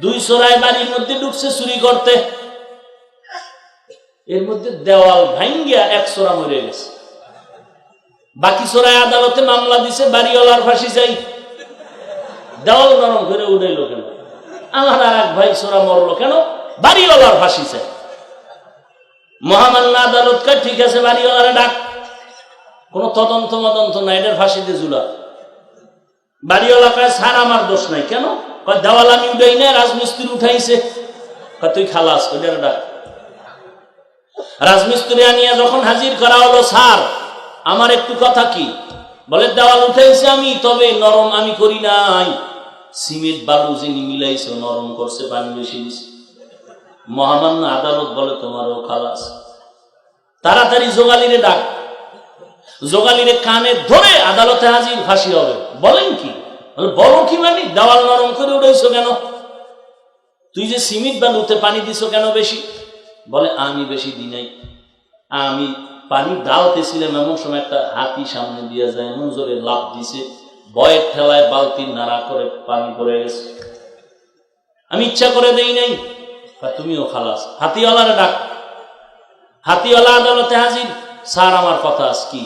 দুই চোরাই বাড়ির মধ্যে ঢুকছে চুরি করতে। এর মধ্যে দেওয়াল ভাঙ্গিয়া এক চোরা মরে গেছে। বাকি চোরাই আদালতে মামলা দিছে, বাড়িওয়ালার ফাঁসি চাই। দেওয়াল নরম করে উড়াইলো কেন? আমার আর এক ভাই চোরা মরলো কেন? বাড়িওয়ালার ফাঁসি চাই। মহামান্য আদালত কয়, ঠিক আছে, বাড়িওয়ালারে ডাক। কোনো তদন্ত মদন্ত নাই এটার ফাঁসিতে জুলা বাড়িওয়ালা কয়, স্যার, আমার দোষ নাই। কেন? দেওয়াল আমি উঠাই না রাজমিস্ত্রি উঠাইছে। তুই খালাস রাজমিস্ত্রি আনিয়া যখন হাজির করা হলো, স্যার, আমার একটু কথা কি? বলে, দেওয়াল উঠাইছে আমি, তবে নরম আমি করি নাই। সিমেন্ট, বালু যিনি মিলাইছে, নরম করছে, পানি বেশি মহামান্য আদালত বলে, তোমারও খালাস। তাড়াতাড়ি জোগালিরে ডাক। জোগালিরে কানে ধরে আদালতে হাজির, ফাঁসি হবে। বলেন কি? বলো কি মানে? দেওয়াল নরম করে উঠেছো কেন? তুই যে সিমেন্ট বালুতে পানি দিছো কেন বেশি? বলে, আমি বেশি দিই নাই। আমি পানি ডালতেছিলাম এমন সময় একটা হাতি সামনে দিয়ে যায়, এমন জোরে লাভ দিছে, বয়ের ঠেলায় বালতি নাড়া করে পানি পড়ে গেছে। আমি ইচ্ছা করে দেই নাই। তুমিও খালাস, হাতিওয়ালারে ডাক। হাতিওয়ালা আদালতে হাজির, স্যার, আমার কথা আজ কি?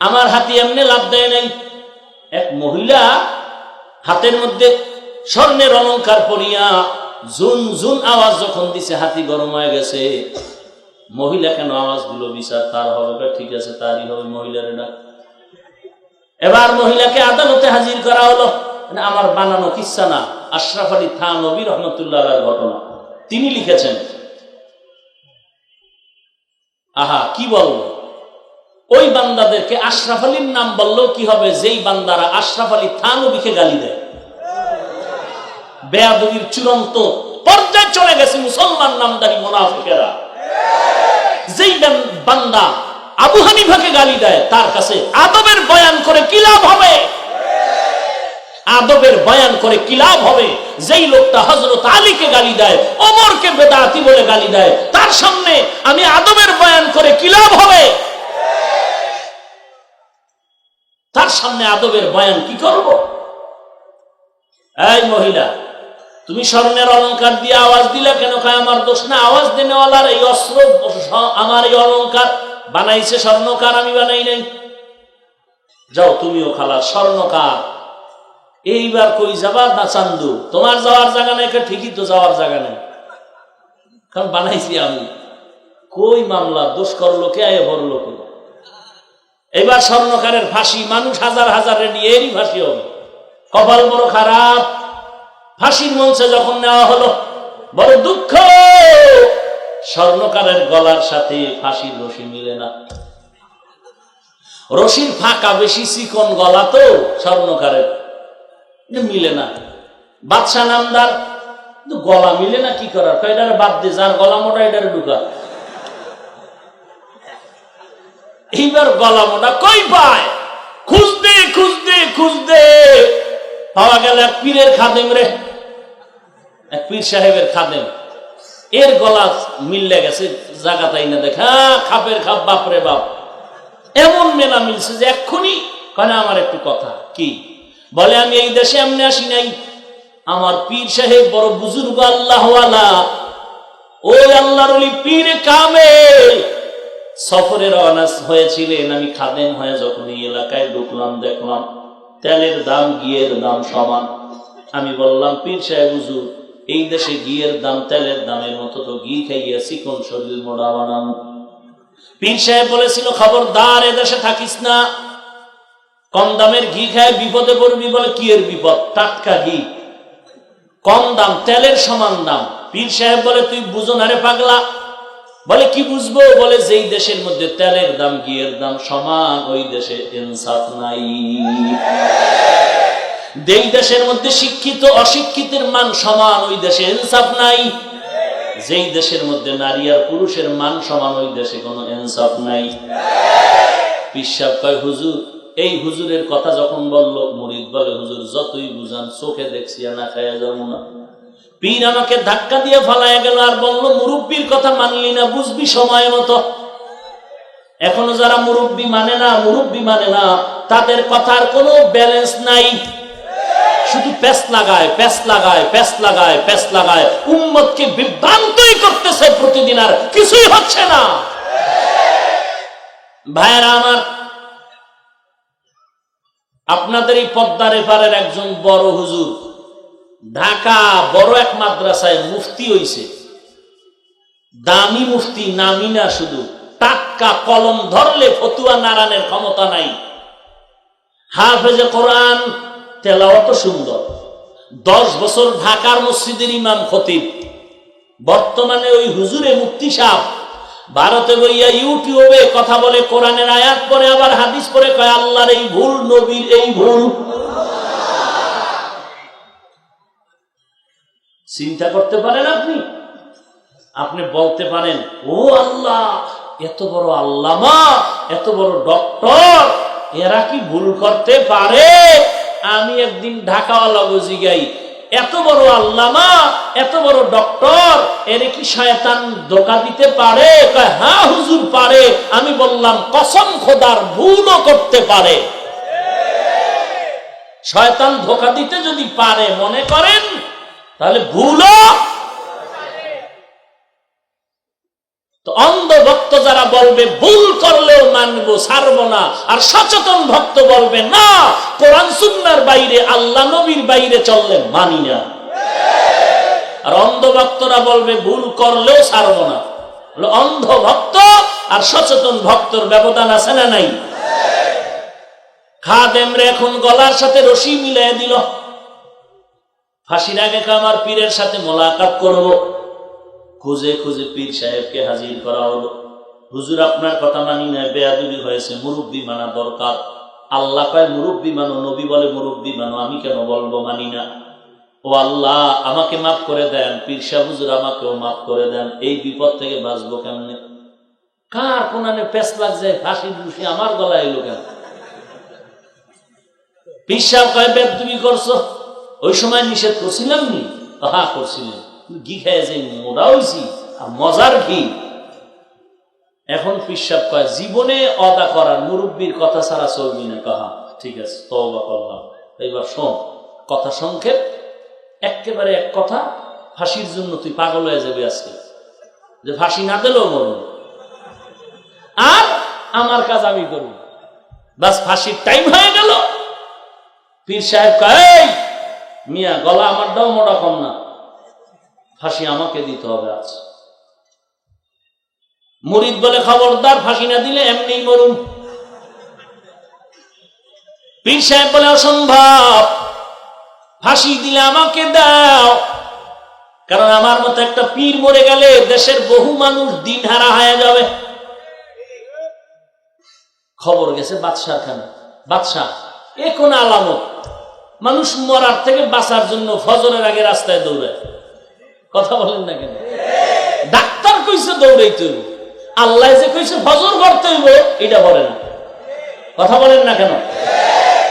আমার হাতি এমনি লাভ দেয় নাই। এক মহিলা হাতের মধ্যে স্বর্ণের অলঙ্কার পরিয়া জুন জুন আওয়াজ যখন দিছে, হাতি গরম হয়ে গেছে। মহিলা কেন আওয়াজ দিল? বিচার তার হবে ঠিক আছে, তারই হবে, মহিলার ডাক। এবার মহিলাকে আদালতে হাজির করা হলো। মানে আমার বানানো কিচ্ছা না, আশরাফ আলী থান নবী রহমতুল্লাহ ঘটনা। তিনি লিখেছেন, আহা, কি বলব? ওই বান্দাদেরকে আশরাফ আলীর নাম বললেও কি হবে? যেই বান্দারা আশরাফ আলী থানবীকে গালি দেয়। বেয়াদবির চূড়ান্ত পর্যায়ে চলে গেছে মুসলমান নামদারি মোনাফিকেরা। যেই বান্দা আবু হানিফাকে গালি দেয়, তার কাছে আদবের বয়ান করে কি লাভ হবে? আদবের বয়ান করে কি লাভ হবে? যেই লোকটা হজরত আলীকে গালি দেয়, ওমরকে বেদাতি বলে গালি দেয়, তার সামনে আমি আদবের বয়ান করে কি লাভ হবে? তার সামনে আদবের বয়ান কি করব? এই মহিলা, তুমি স্বর্ণের অলংকার দিয়ে আওয়াজ দিলে কেন কয় আমার দোষ না, আওয়াজ দেনেওয়ালার এই অস্ত্র আমার এই অলংকার বানাইছে স্বর্ণকার, আমি বানাই নাই। যাও তুমিও খালা স্বর্ণকার। এইবার কই যাবার না চান্দু। তোমার যাওয়ার জায়গা নাই ঠিকই তো যাওয়ার জায়গা নেই। কারণ বানাইছি আমি। কই মামলা? দোষ করল কে? আয় ভরলো কে এবার স্বর্ণকারের ফাঁসি, মানুষ হাজার হাজারে নিয়ে এরই ফাঁসি হবে। কপাল বড় খারাপ। ফাঁসির মঞ্চে যখন নেওয়া হলো, বড় দুঃখ। স্বর্ণকারের গলার সাথে ফাঁসির রশি মিলে না। রশির ফাঁকা বেশি চিকন গলা তো স্বর্ণকারের মিলে না। বাদশা নামদার গলা মিলে না কি করার? কয়টার বাদ দিয়ে যার গলা মোটা এটার ঢুকা। এইবার গলা মোটা কই পায়? খুঁজতে খুঁজতে খুঁজতে। পাওয়া গেল এক পীরের খাদেম রে। এক পীর সাহেবের খাদেম। এর গলা মিললে গেছে জায়গা তাই না দেখা, খাপের খাপ, বাপরে বাপ। এমন মেলা মিলছে যে এক্ষুনি কেন আমার একটু কথা, কি? বলে, আমি এই দেশে এমনি আসি নাই। আমার পীর সাহেব বড় বুজুর্গ আল্লাহওয়ালা। ওই আল্লাহর পীর কামেল। সফরে রওনা হয়েছিলেন, আমি খাদেন হয়ে যখন এই এলাকায় ঢুকলাম, দেখলাম তেলের দাম গিয়ের দাম সমান। আমি বললাম, পীর সাহেব, হুজুর, এই দেশে ঘিয়ের দাম তেলের দামের মতো তো ঘি খাইয়া চিকন শরীর মোড়া বানানো পীর সাহেব বলেছিল, খবরদার, এ দেশে থাকিস না। কম দামের ঘি খায়, বিপদে পড়বি বলে কি এর বিপদ? টাটকা ঘি। কম দাম, তেলের সমান দাম। পীর সাহেব বলে, তুই বুঝো না রে পাগলা বলে, কি বুঝব? বলে, যেই দেশের মধ্যে তেলের দাম, ঘিয়ের দাম সমান, ওই দেশে ইনসাফ নাই। যেই দেশের মধ্যে শিক্ষিত, অশিক্ষিতের মান সমান, ওই দেশে ইনসাফ নাই। যেই দেশের মধ্যে নারী আর পুরুষের মান সমান, ওই দেশে কোনো ইনসাফ নাই। পিসাব কয়, হুজুর, এই হুজুরের কথা যখন বলল, মুরিদ বলে, হুজুর, যতই বুঝান, চোখে দেখছি না খাইয়া যাব না। পীর আমাকে ধাক্কা দিয়ে ফালাইয়া গেল আর বলল, মুরব্বীর কথা মানলি না, বুঝবি সময় মতো। এখনও যারা মুরব্বী মানে না, মুরব্বী মানে না, তাদের কথার কোনো ব্যালেন্স নাই। শুধু প্যাস লাগায় প্যাস লাগায় প্যাস লাগায় প্যাস লাগায়। উম্মতকে বিভ্রান্তই করতেছে প্রতিদিন আর কিছুই হচ্ছে না। ভাইয়েরা আমার, আপনাদের এই পদ্মার এপারের একজন বড় হুজুর। ঢাকা বড় এক মাদ্রাসায় মুফতি হইছে। দামি মুফতি নামি না শুধু। টাটকা কলম ধরলে ফতুয়া নারায়ণের ক্ষমতা নাই। হাফেজে কোরআন তেলাওয়াত সুন্দর। দশ বছর ঢাকার মসজিদের ইমাম খতিব। বর্তমানে ওই হুজুরে মুক্তি সাহ ভারতে বইয়া ইউটিউবে কথা বলে কোরআনের আয়াত পরে আবার হাদিস পরে কয়, আল্লাহর এই ভুল, নবীর এই ভুল। চিন্তা করতে পারেন আপনি? আপনি বলতে পারেন, ও আল্লাহ, এত বড় আল্লামা, এত বড় ডক্টর, এরা কি ভুল করতে পারে? আমি একদিন ঢাকাওয়ালা বুঝি গাই, এত বড় আল্লামা, এত বড় ডক্টর, এরে কি শয়তান ধোকা দিতে পারে? হ্যাঁ হুজুর পারে। আমি বললাম, কসম খোদার, ভুলও করতে পারে। শয়তান ধোকা দিতে যদি পারে, মনে করেন তাহলে ভুলও অন্ধ ভক্ত যারা বলবে, ভুল করলেও মানবো, ছাড়বো না। আর সচেতন ভক্ত বলবে, না, কোরআন সুন্নার বাইরে, আল্লাহ নবীর বাইরে চললে মানি না। আর অন্ধ ভক্তরা বলবে, ভুল করলেও ছাড়বো না। অন্ধ ভক্ত আর সচেতন ভক্তর ব্যবধান আছে না নাই? খাদেমরে এখন গলার সাথে রশি মিলাই দিল। ফাঁসির আগে আমার পীরের সাথে মোলাকাত করব। খুঁজে খুঁজে পীর সাহেবকে হাজির করা হলো। হুজুর, আপনার কথা মানি না বেয়াদুরি হয়েছে, মুরব্বী মানা দরকার। আল্লাহ কয়, মুরব্বী মানো, নবী বলে মুরব্বী মানো, আমি কেন বলব মানি না? ও আল্লাহ, আমাকে মাফ করে দেন, পীর সাহেব, হুজুর, আমাকেও মাফ করে দেন, এই বিপদ থেকে বাঁচবো কেমনে? কার কোনানে পেস লাগছে, ফাঁসি দুষি আমার গলায় এলো কেন? পীর সাহেব কয় বেদ তুমি করছ? ওই সময় নিষেধ করছিলাম নি? হা করছিলেন ঘি খেয়ে যে মোড়া হয়েছি আর মজার ঘি। এখন পিসাব কয় জীবনে অদা করার মুরব্বীর কথা ছাড়া চলবি না কাহা? ঠিক আছে তবা করলাম। এইবার শোন কথা সংক্ষেপ। একেবারে এক কথা ফাঁসির জন্য তুই পাগল হয়ে যাবে আজকে। যে ফাঁসি না দিলেও মরুন আর আমার কাজ আমি করব। বাস ফাঁসির টাইম হয়ে গেল। পীর সাহেব কয় "এই, মিয়া, গলা আমার আমারটাও মোটা কম না। ফাঁসি আমাকে দিতে হবে আজ। মুরিদ বলে, খবরদার, ফাঁসি না দিলে এমনি মরুন পীর সাহেব বলে, অসম্ভব। ফাঁসি দিলে আমাকে দাও। কারণ আমার মতো একটা পীর মরে গেলে দেশের বহু মানুষ দিন হারা হয়ে যাবে। খবর গেছে বাদশাহ খানা। বাদশাহ, এ কোন আলামত? মানুষ মরার থেকে বাঁচার জন্য ফজরের আগে রাস্তায় দৌড়ায়। কথা বলেন না কেন? ডাক্তার কইছে দৌড়াইতে হইব। আল্লাহ যে কইছে ফজর করতে হইব, এটা বলে না। কথা বলেন না কেন?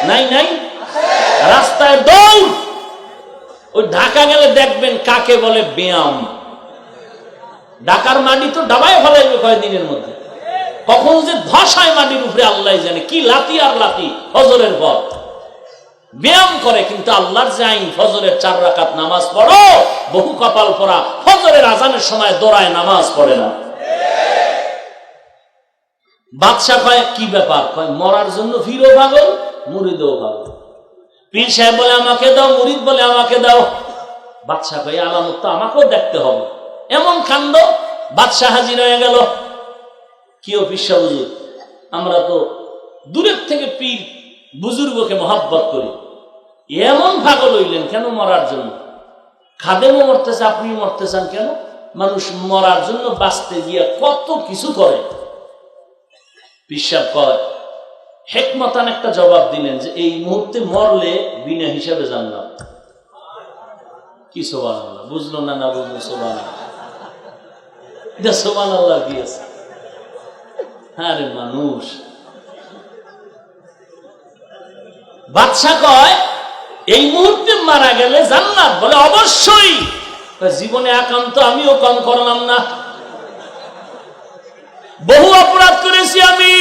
নাই নাই? রাস্তায় দৌড়! ওই ঢাকা গেলে দেখবেন কাকে বলে ব্যায়াম। ঢাকার মাটি তো ডাবায় ফলাইবে কয়েকদিনের মধ্যে। কখন যে ধসায় মাটির উপরে আল্লাহ জানে, কি লাতি আর লাতি ফজরের পর। ব্যায়াম করে, কিন্তু আল্লাহর যে আইন, ফজরের চার রাকাত নামাজ পড়ো, বহু কপাল পরা, ফজরের আজানের সময় দৌড়ায় নামাজ পড়ে না। বাদশাহ কয়, কি ব্যাপার? কয়, মরার জন্য ফিরো পাগল, মুরিদও পাগল। পীর সাহেব বলে, আমাকে দাও, মুরিদ বলে, আমাকে দাও। বাদশাহ কয়, আলামত তো আমাকেও দেখতে হবে। এমন কাণ্ড, বাদশাহ হাজির হয়ে গেল। কি অফিসা বুঝুর আমরা তো দূরের থেকে পীর, বুজুর্গকে মহাব্বত করি। এমন পাগল হইলেন কেন মরার জন্য? খাদেমও মরতেছে আপনি মরতে চান কেন? মানুষ মরার জন্য বাঁচতে গিয়ে কত কিছু করে। বিশ্বাস কয়, হেকমতান একটা জবাব দিলেন যে এই মুহূর্তে মরলে বিনা হিসাবে জানলাম কি সোবান আল্লাহ বুঝলো না না বুঝলো সোবান এটা সোবান আল্লাহ কি আছে? হ্যাঁ রে মানুষ। বাদশাহ কয় এই মুহূর্তে মারা গেলে জান্নাত বলে অবশ্যই। জীবনে একান্ত আমিও কম করলাম না। বহু অপরাধ করেছি আমি।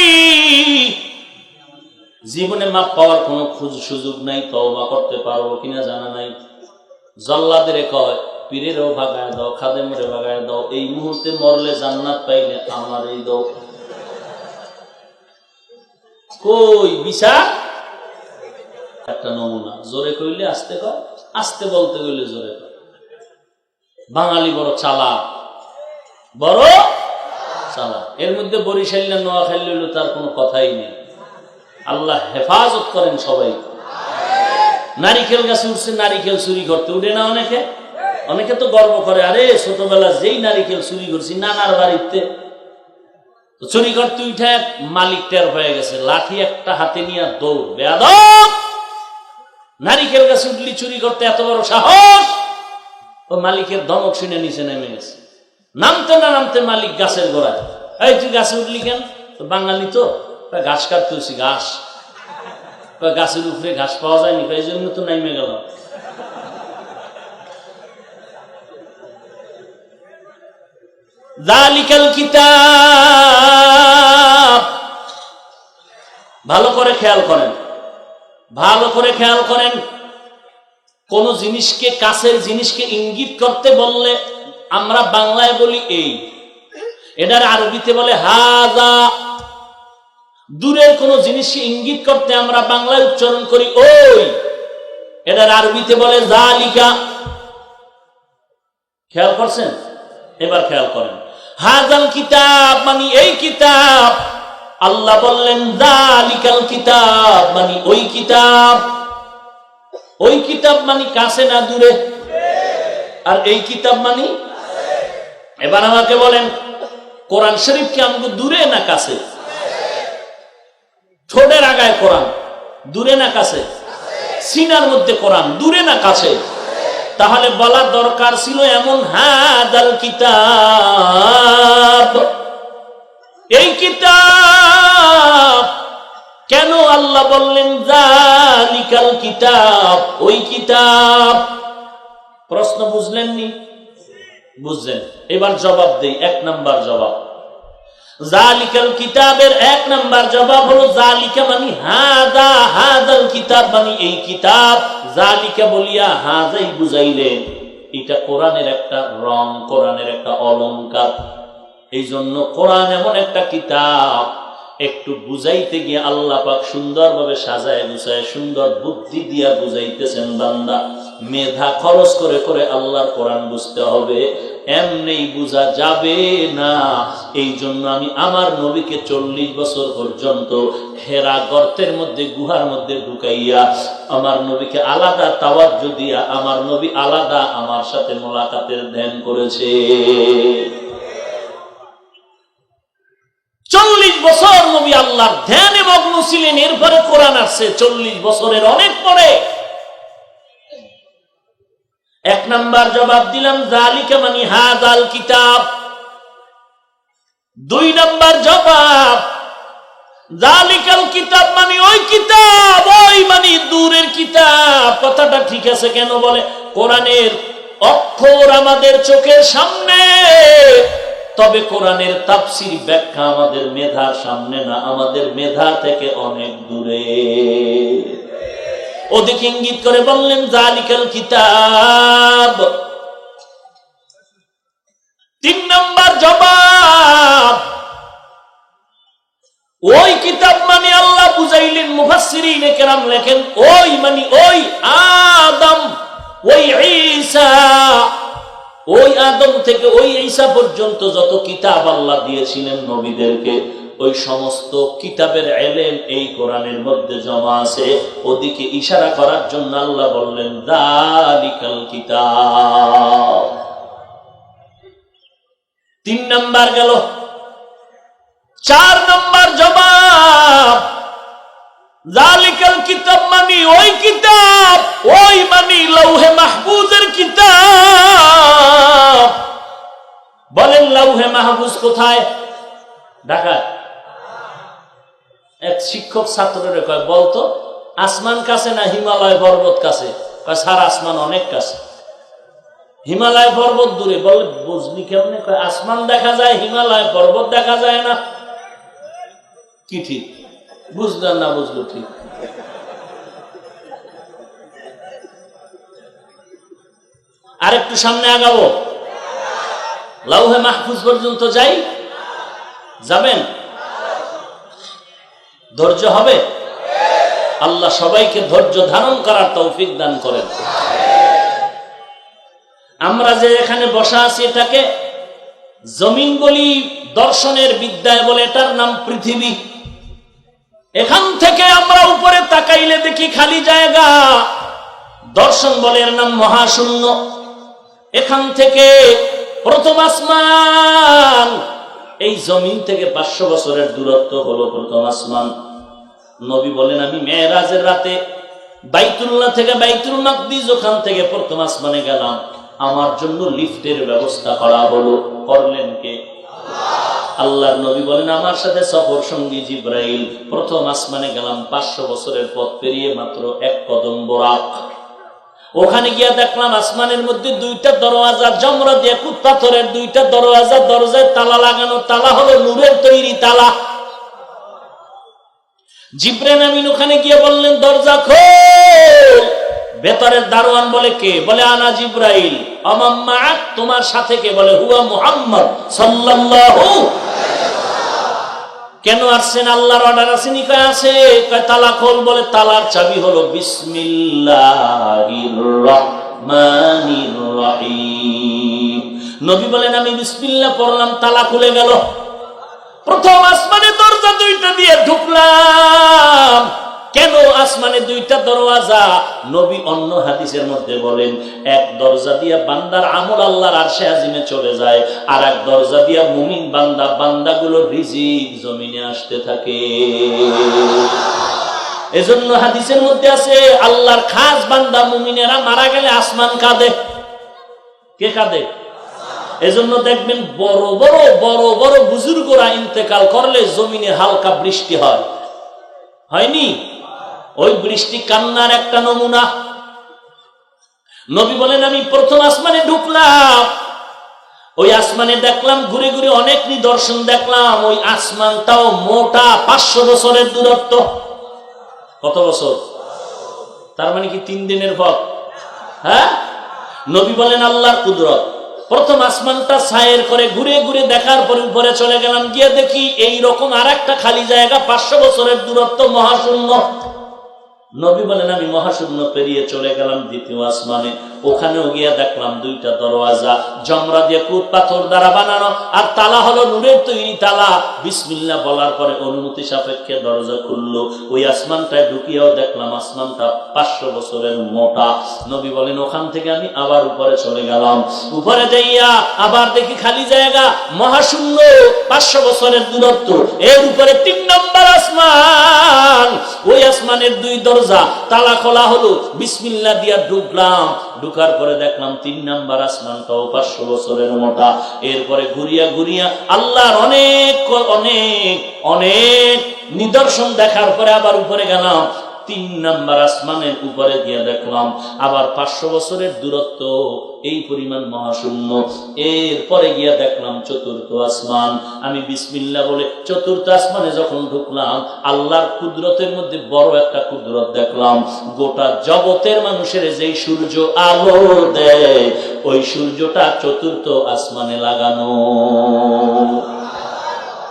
জীবনে মাপ পাওয়ার কোনো খোঁজ সুযোগ নাই, তওবা করতে পারব কিনা জানা নাই। জল্লাদের কয়, পীরেরও ভাগায় দাও, খাদেমের ভাগায় দাও, এই মুহূর্তে মরলে জান্নাত পাইলে আমার এই দাও। কই, বিচার? একটা নমুনা। জোরে কইলে আসতে কয়, আসতে বলতে কইলে জোরে কয়। বাঙালি বড় চালা বড় চালা এর মধ্যে বরিশাল না নোয়াখালী হইল তার কোনো কথাই নেই। আল্লাহ হেফাজত করেন সবাই। নারিকেল গাছে উঠছে, নারিকেল চুরি করতে। উঠে না অনেকে? অনেকে তো গর্ব করে, আরে ছোটবেলা যেই নারিকেল চুরি করছি, নানার বাড়িতে। চুরি করতে উঠে মালিক টের হয়ে গেছে, লাঠি একটা হাতে নিয়ে দৌড়। বেয়াদব! নারিকেল গাছে উঠলি চুরি করতে এত বড় সাহস? ও মালিকের দমক শুনে নিচে নেমে গেছে। নামতে না নামতে মালিক গাছের গোড়ায়। এই, তুই গাছে উঠলি কেন? তো বাঙালি তো। ঘাস কাটতে হয়েছি ঘাস। গাছের উপরে ঘাস পাওয়া যায়নি এই জন্য তো নাইমে গেল। জালিকাল কিতাব। ভালো করে খেয়াল করেন। ভালো করে খেয়াল করেন, কোন জিনিসকে, কাছের জিনিসকে ইঙ্গিত করতে বললে আমরা বাংলায় বলি এই। এটার আরবিতে বলে হাজা। দূরের কোন জিনিসকে ইঙ্গিত করতে আমরা বাংলায় উচ্চারণ করি ওই। এটার আরবিতে বলে জালিকা। খেয়াল করছেন? এবার খেয়াল করেন। হাজাল কিতাব মানে এই কিতাব। আল্লাহ বললেন জালিকাল কিতাব মানে ওই কিতাব। ওই কিতাব মানে কাছে না দূরে? আর এই কিতাব মানে? এবার আমাকে বলেন, কোরআন শরীফ কি আমাকে দূরে না কাছে? ঠোঁটের আগায় কোরআন, দূরে না কাছে? সিনার মধ্যে কোরআন, দূরে না কাছে? তাহলে বলার দরকার ছিল এমন, হাদাল কিতাব এই কিতাব, কেন আল্লাহ বললেন, জালিকাল কিতাব ওই কিতাব? প্রশ্ন বুঝলেননি? বুঝলেন। এবার জবাব দেই, এক নাম্বার জবাব। জালিকাল কিতাবের এক নাম্বার জবাব হলো, জালিকা মানে হাদা, হাদাল কিতাব মানে এই কিতাব। জালিকা বলিয়া হাজাই বুঝাইলেন, এটা কোরআনের একটা রং, কোরআনের একটা অলংকার। এই জন্য কোরআন এমন একটা কিতাব, একটু বুঝাইতে গিয়ে আল্লাহ পাক সুন্দরভাবে সাজায় গুছায়, সুন্দর বুদ্ধি দিয়া বুঝাইতেছেন বান্দা। মেধা খরচ করে করে আল্লাহর কোরআন বুঝতে হবে, এমনি বুঝা যাবে না। এই জন্য আমি আমার নবীকে চল্লিশ বছর পর্যন্ত হেরা গর্তের মধ্যে, গুহার মধ্যে ঢুকাইয়া আমার নবীকে আলাদা তাওয়াজ্জ দিয়া, আমার নবী আলাদা আমার সাথে মোলাকাতের ধ্যান করেছে। চল্লিশ বছর নবী আল্লাহর ধ্যানে মগ্ন ছিলেন, এরপরে কোরআন আসছে চল্লিশ বছরের অনেক পরে। এক নাম্বার জবাব দিলাম জালিকা মানি হাজাল কিতাব। দুই নাম্বার জবাব জালিকাল কিতাব মানে ওই কিতাব, ওই মানে দূরের কিতাব। কথাটা ঠিক আছে কেন বলে? কোরআনের অক্ষর আমাদের চোখের সামনে। তবে কোরআনের তাফসির ব্যাখ্যা আমাদের মেধার সামনে না, আমাদের মেধা থেকে অনেক দূরে। ওদিকে ইঙ্গিত করে বললেন, জালিকাল কিতাব। তিন নম্বর জবাব, ওই কিতাব মানে আল্লাহ বুঝাইলেন কেরাম লেখেন, ওই মানে ওই আদম থেকে ওই ঈসা পর্যন্ত যত কিতাব আল্লাহ দিয়েছিলেন নবীদেরকে, ওই সমস্ত কিতাবের এলেম এই কোরআনের মধ্যে জমা আছে। ওদিকে ইশারা করার জন্য আল্লাহ বললেন, দালিকাল কিতাব। তিন নাম্বার গেল, চার নম্বর জবাব। কিতাব মানি, ওই কিতাব, ওই মানি লৌহে মাহফুজের কিতাব। বলেন লৌহে মাহফুজ কোথায়? ঢাকা এক শিক্ষক ছাত্রের কয় বলতো আসমান কাছে না হিমালয় পর্বত কাছে? সার আসমান অনেক কাছে। হিমালয় পর্বত দূরে। বল, বুঝলি কেমনে? কয়, আসমান দেখা যায়, হিমালয় পর্বত দেখা যায় না। কি ঠিক? বুঝলেন না বুঝলো ঠিক। আর একটু সামনে আগাবো। লাউহে মাহফুজ পর্যন্ত যাই। যাবেন? ধৈর্য হবে? আল্লাহ সবাইকে ধৈর্য ধারণ করার তৌফিক দান করেন। আমরা যে এখানে বসা আছি এটাকে জমিন বলি দর্শনের বিদ্যায় বলে এটার নাম পৃথিবী। এখান থেকে আমরা উপরে তাকাইলে দেখি খালি জায়গা। দর্শন বলে এর নাম মহাশূন্য। এখান থেকে প্রথম আসমান। এই জমিন থেকে পাঁচশো বছরের দূরত্ব হলো প্রথম আসমান। নবী বলেন, আমি মেয়েরাজের রাতে বাইতুল্লাহ থেকে বাইতুল মাকদিস ওখান থেকে প্রথম আসমানে গেলাম। আমার জন্য লিফটের ব্যবস্থা করা হলো। করলেন কে? আল্লাহর নবী বলেন, আমার সাথে সফর সঙ্গী জিব্রাইল, প্রথম আসমানে গেলাম পাঁচশো বছরের পথ পেরিয়ে মাত্র এক কদম বোরাক। ওখানে গিয়া দেখলাম আসমানের মধ্যে দুইটা দরওয়াজা, জমরা দিয়ে কুত পাথরের দুইটা দরওয়াজা, দরজায় তালা লাগানো তালা হলো নূরের তৈরি তালা। জিব্রেন আমিন ওখানে গিয়ে বললেন, দরজা খোল! ভেতরের দারোয়ান বলে কে? বলে আনা জিব্রাইল। তোমার সাথে কে? বলে হুয়া মুহাম্মদ কেন আসছেন? আল্লাহর অর্ডার আসেনি কয় আছে? তালা খোল বলে, তালার চাবি হলো নবী বলেন, আমি বিসমিল্লাহ পড়লাম, তালা খুলে গেল। প্রথম আসমানে দরজা দুইটা দিয়ে ঢুকলাম। কেন আসমানে দুইটা দরওয়াজা? নবী অন্য হাদিসের মধ্যে বলেন, এক দরজা দিয়া বান্দার আমল আল্লাহর আরশে আজিমে চলে যায় আর এক দরজা দিয়া মুমিন বান্দা বান্দাগুলো রিজিক জমিনে আসতে থাকে। এজন্য হাদিসের মধ্যে আছে, আল্লাহর খাস বান্দা মুমিনেরা মারা গেলে আসমান কাঁদে। কে কাঁদে? এজন্য দেখবেন বড় বড় বড় বড় বুজুর্গরা ইন্তেকাল করলে জমিনে হালকা বৃষ্টি হয়। হয়নি? ওই বৃষ্টি কান্নার একটা নমুনা। নবী বলেন, আমি প্রথম আসমানে ঢুকলাম। ওই আসমানে দেখলাম, ঘুরে ঘুরে অনেক নিদর্শন দেখলাম। ওই আসমানটাও মোটা পাঁচশো বছরের দূরত্ব। কত বছর? তার মানে কি তিন দিনের পথ হ্যাঁ? নবী বলেন, আল্লাহর কুদরত। প্রথম আসমানটা ছায়ের করে ঘুরে ঘুরে দেখার পরে উপরে চলে গেলাম। গিয়ে দেখি এই রকম আর একটা খালি জায়গা পাঁচশো বছরের দূরত্ব, মহাশূন্য। নবী বলেন, আমি মহাশূন্য পেরিয়ে চলে গেলাম দ্বিতীয় আসমানে। ওখানেও গিয়ে দেখলাম দুইটা দরওয়াজা। জমরা দিয়ে কুট পাথর দ্বারা বানানো। আর তালা হলো নূরের তৈরি তালা। বিসমিল্লা বলার পরে অনুমতি সাপেক্ষে দরজা খুললো। ওই আসমানটায় ঢুকিয়াও দেখলাম আসমানটা পাঁচশো বছরের মোটা। নবী বলেন, ওখান থেকে আমি আবার উপরে চলে গেলাম। উপরে যাইয়া আবার দেখি খালি জায়গা। মহাশূন্য, পাঁচশো বছরের দূরত্ব। এর উপরে তিন নম্বর আসমান। আসমানের দুই দরজা, তালা খোলা হলো, বিসমিল্লা দিয়া ঢুকলাম। ঢুকার পরে দেখলাম তিন নাম্বার আসমানটাও পাঁচশো বছরের মোটা। এরপরে ঘুরিয়া ঘুরিয়া আল্লাহর অনেক অনেক অনেক নিদর্শন দেখার পরে আবার উপরে গেলাম। তিন নাম্বার আসমানের উপরে দিয়ে দেখলাম, আবার পাঁচশো বছরের দূরত্ব, এই পরিমাণ মহাশূন্য। এরপরে গিয়া দেখলাম চতুর্থ আসমান। আমি বিসমিল্লা বলে চতুর্থ আসমানে যখন ঢুকলাম, আল্লাহর কুদরতের মধ্যে বড় একটা কুদরত দেখলাম। গোটা জগতের মানুষের যেই সূর্য আলো দেয়, ওই সূর্যটা চতুর্থ আসমানে লাগানো।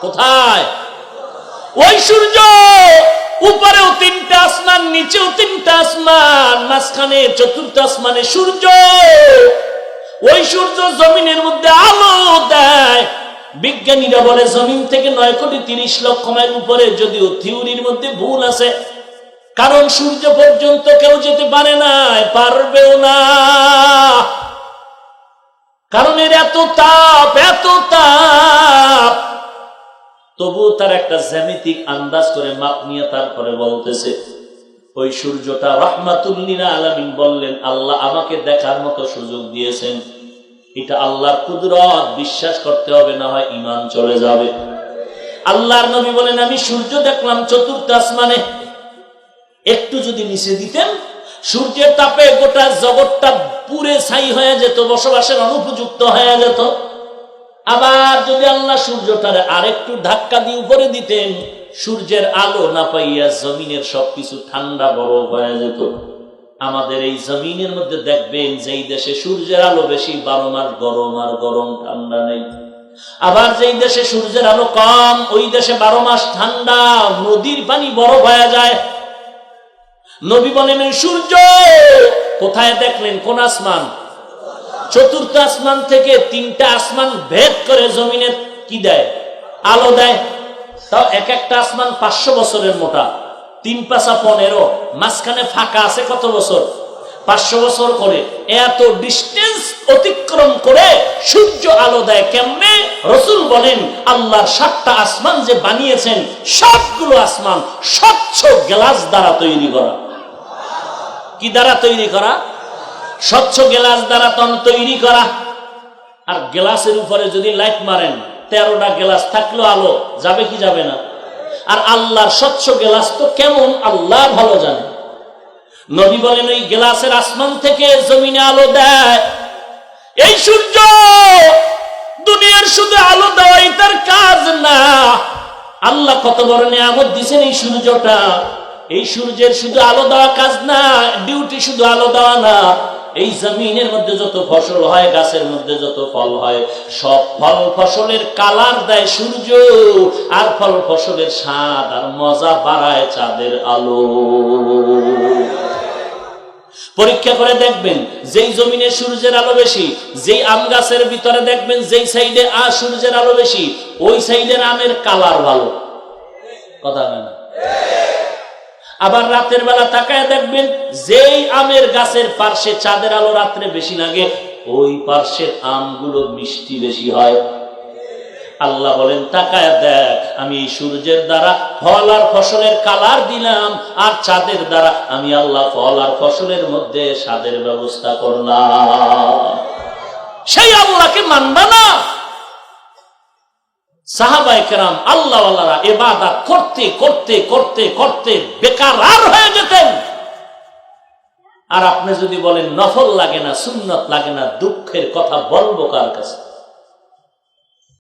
কোথায়? ওই সূর্য উপরেও তিনটা আসমান, নিচেও তিনটা আসমান, মাঝখানে চতুর্থ আসমানে সূর্য। ওই সূর্য জমিনের মধ্যে আলো দেয়। বিজ্ঞানীরা বলে, জমিন থেকে নয় কোটি তিরিশ লক্ষ মাইল উপরে যদিও থিওরির মধ্যে ভুল আছে। কারণ সূর্য পর্যন্ত কেউ যেতে পারে না, পারবেও না। কারণ এর এত তাপ এত তাপ। তবুও তার একটা জ্যামিতিক আন্দাজ করে মাপ নিয়ে তারপরে বলতেছে, ওই সূর্যটা রহমাতুল্লিনা আলামিন বললেন, আল্লাহ আমাকে দেখার মতো সুযোগ দিয়েছেন। এটা আল্লাহর কুদরত, বিশ্বাস করতে হবে, না হয় ইমান চলে যাবে। আল্লাহর নবী বলেন, আমি সূর্য দেখলাম চতুর্থ আসমানে। একটু যদি নিচে দিতেন, সূর্যের তাপে গোটা জগৎটা পুরে ছাই হয়ে যেত, বসবাসের অনুপযুক্ত হয়ে যেত। আবার যদি আল্লাহ সূর্যটারে আরেকটু ধাক্কা দিয়ে উপরে দিতেন, সূর্যের আলো না পাইয়া জমিনের সবকিছু ঠান্ডা বরফ হয়ে যেত। আমাদের এই জমিনের মধ্যে দেখবেন যেই দেশে সূর্যের আলো বেশি বারো মাস গরম আর গরম, ঠান্ডা নেই। আবার যেই দেশে সূর্যের আলো কম, ওই দেশে বারো মাস ঠান্ডা, নদীর পানি বড় হয়ে যায়। নবী বলেন সূর্য, কোথায় দেখলেন কোন আসমান? চতুর্থ আসমান থেকে তিনটা আসমান ভেদ করে জমিনে কি দেয়? আলো দেয়। তাও এক একটা আসমান পাঁচশো বছরের মোটা। তিন পাঁচা পনেরো, মাঝখানে ফাঁকা আছে কত বছর? পাঁচশো বছর করে। এত ডিস্টেন্স অতিক্রম করে সূর্য আলো দেয় কেমনে? রসুল বলেন আল্লাহ সাতটা আসমান যে বানিয়েছেন, সবগুলো আসমান স্বচ্ছ গ্লাস দ্বারা তৈরি করা। কি দ্বারা তৈরি করা? স্বচ্ছ গ্লাস দ্বারা তন তৈরি করা। আর গ্লাসের উপরে যদি লাইট মারেন, তেরোটা গ্লাস থাকলেও আলো যাবে কি যাবে না? আর আল্লাহর স্বচ্ছ গ্লাস তো কেমন, আল্লাহ ভালো জানে। নবী বলেন, ওই গ্লাসের আসমান থেকে জমিনে আলো দেয়। এই সূর্য দুনিয়ার শুধু আলো দেওয়াই তার কাজ না। আল্লাহ কত বড় নিয়ামত দিছেন এই সূর্যটা। এই সূর্যের শুধু আলো দেওয়া কাজ না, ডিউটি শুধু আলো দেওয়া না। এই জমিনের মধ্যে যত ফসল হয়, গাছের মধ্যে যত ফল হয়, সব ফল ফসলের কালার দেয় সূর্য, আর ফল ফসলের স্বাদ আর মজা বাড়ায় চাঁদের আলো। পরীক্ষা করে দেখবেন, যেই জমিনে সূর্যের আলো বেশি, যেই আম গাছের ভিতরে দেখবেন, যেই সাইডে আ সূর্যের আলো বেশি, ওই সাইডের আমের কালার ভালো। কথা হয় না? আবার রাতের বেলা তাকায় দেখবেন, যেই আমের গাছের পার্শ্বে চাঁদের আলো রাত্রে বেশি লাগে, ওই পার্শ্বের আমগুলো মিষ্টি বেশি হয়। আল্লাহ বলেন, তাকায় দেখ, আমি সূর্যের দ্বারা ফল আর ফসলের কালার দিলাম, আর চাঁদের দ্বারা আমি আল্লাহ ফল আর ফসলের মধ্যে স্বাদের ব্যবস্থা করলাম। সেই আল্লাহকে মানবা না। সাহাবাই কেরাম আল্লাহ এবাদাত করতে করতে করতে করতে বেকার আর হয়ে যেতেন। আর আপনি যদি বলেন নফল লাগে না, সুন্নত লাগে না, দুঃখের কথা বলব কার কাছে?